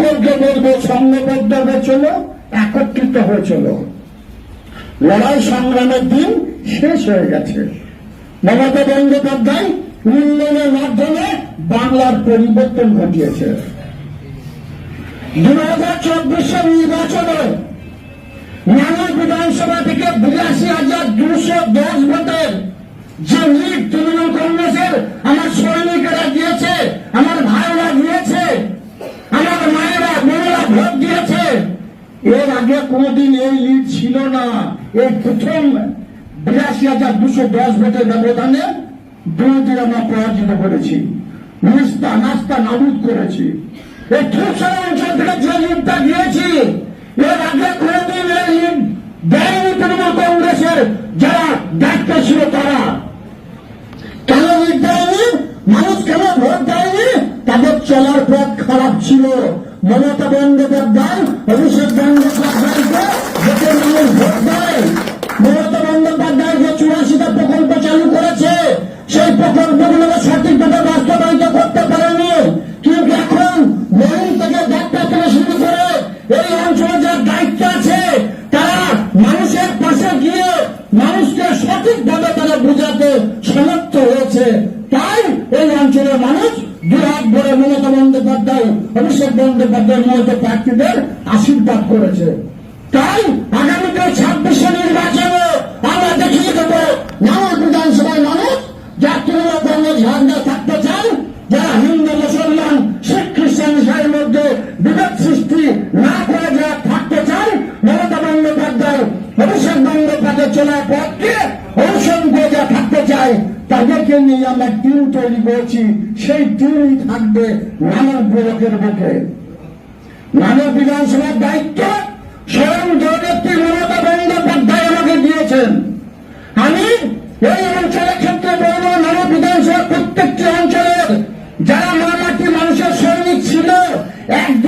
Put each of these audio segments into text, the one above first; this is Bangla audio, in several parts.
বলব সংঘবদ্ধ হয়ে চলো, একত্রিত হয়ে চলো। লড়াই সংগ্রামের দিন শেষ হয়ে গেছে। মমতা বন্দ্যোপাধ্যায় উন্নয়নের মাধ্যমে বাংলার পরিবর্তন ঘটিয়েছে। দু হাজার চব্বিশের নির্বাচনে নানা বিধানসভা থেকে বিরাশি হাজার দুশো দশ ভোটের যে লিড তৃণমূল কংগ্রেসের আমার সৈনিকেরা দিয়েছে, আমার ভাইরা দিয়েছে আমার মায়েরা বোনেরা ভোট দিয়েছে এর আগে কোনোদিন এই লিড ছিল না। এই প্রথম বিরাশি হাজার দুশো দশ ভোটের ব্যবধানে বিরোধীরা আমরা পরাজিত করেছি। নাস্তা নাস্তা নাবুদ করেছি। এই ধূসর অঞ্চল থেকে যে লিডটা দিয়েছি এর আগে কোনোদিন এই লিড দেয়নি তৃণমূল কংগ্রেসের যারা ছিল তারা কেন লিড দেয়নি মানুষ কেন ভোট দেয়নি তাদের চলার পথ খারাপ ছিল। মমতা বন্দ্যোপাধ্যায় অভিষেক বন্দ্যোপাধ্যায়কে যাতে মানুষ ভোট দেয়। মমতা বন্দ্যোপাধ্যায় যে চুরাশিটা প্রকল্প চালু করেছে, সেই প্রকল্পগুলোকে সঠিকভাবে বাস্তবায়িত করতে পারেনি বন্দ্যোপাধ্যায় অভিষেক বন্দ্যোপাধ্যায়ের মতো প্রার্থীদের আশীর্বাদ করেছে। তাই আগামীতে ছাব্বিশে নির্বাচনে আমরা দেখিয়ে দেব নানা বিধানসভায় মানুষ যা তৃণমূল কংগ্রেস ঝান্ডা থাকতে চান যারা হিন্দু, মুসলমান, শিখ, খ্রিস্টান ইসলামের মধ্যে বিভেদ সৃষ্টি না করে যারা থাকতে চান মমতা বন্দ্যোপাধ্যায় অভিষেক বন্দ্যোপাধ্যায় চলার পথকে নিয়ে আমরা টিম তৈরি করেছি, সেই টিমই থাকবে মানব ব্লকের বুকে। মানব বিধানসভার দায়িত্ব স্বয়ং জগত্রী মমতা বন্দ্যোপাধ্যায় আমাকে দিয়েছেন। আমি এই অঞ্চলের ক্ষেত্রে বলব, মানব বিধানসভার প্রত্যেকটি অঞ্চলের যারা মামাটি মানুষের সৈনিক ছিল একদিনের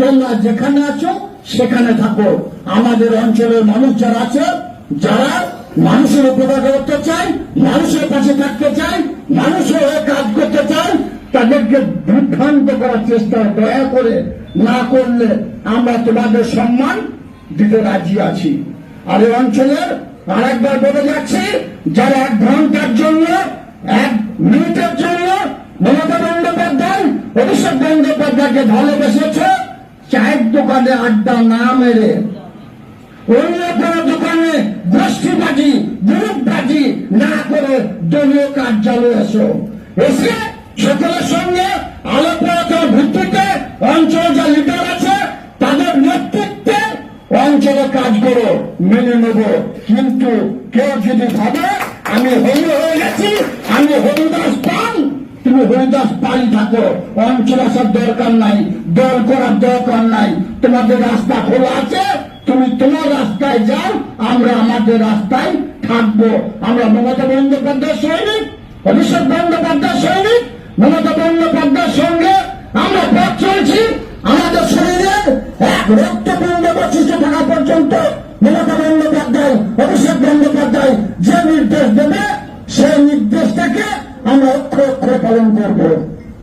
তোমরা যেখানে আছো, সেখানে থাকো। আমাদের অঞ্চলের মানুষ যারা আছে, যারা মানুষের উপকার করতে চায় মানুষের পাশে থাকতে চায়, মানুষের হয়ে কাজ করতে চায়, তাদেরকে বিভ্রান্ত করার চেষ্টা দয়া করে না করলে আমরা তোমাদের সম্মান দিতে রাজি আছি। আর এই অঞ্চলের আরেকবার বলে যাচ্ছি, যারা এক ঘণ্টার জন্য, এক মিনিটের জন্য মমতা অভিষেক বন্দ্যোপাধ্যায়কে ভালোবেসেছ? চায়ের দোকানে আড্ডা না মেরে। অন্য কোন দোকানে গোষ্ঠীবাজি গ্রুপবাজি না করে দলীয় কার্যালয়ে এসো। এসে সকলের সঙ্গে আলোচনার ভিত্তিতে অঞ্চল যা লিডার আছে, তাদের নেতৃত্বে অঞ্চলে কাজ করো, মেনে নেব। কিন্তু কেউ যদি ভাবে, আমি হরি হয়ে গেছি, আমি হরিদাস পান তুমি হরিদাস পাই থাকো। অঞ্চল আসার দরকার নাই, দল করার দরকার নাই। তোমাদের রাস্তা খোলা আছে, তুমি তোমার রাস্তায় যাও, আমরা আমাদের রাস্তায় থাকব। আমরা মমতা বন্দ্যোপাধ্যায় সৈনিক, অভিষেক বন্দ্যোপাধ্যায় সৈনিক, মমতা বন্দ্যোপাধ্যায়ের সঙ্গে আমরা পথ চলছি। আমাদের শরীরে এক রক্তপূর্ণ বৈশিষ্ট্য থাকা পর্যন্ত মমতা বন্দ্যোপাধ্যায়, অভিষেক বন্দ্যোপাধ্যায় পালন করব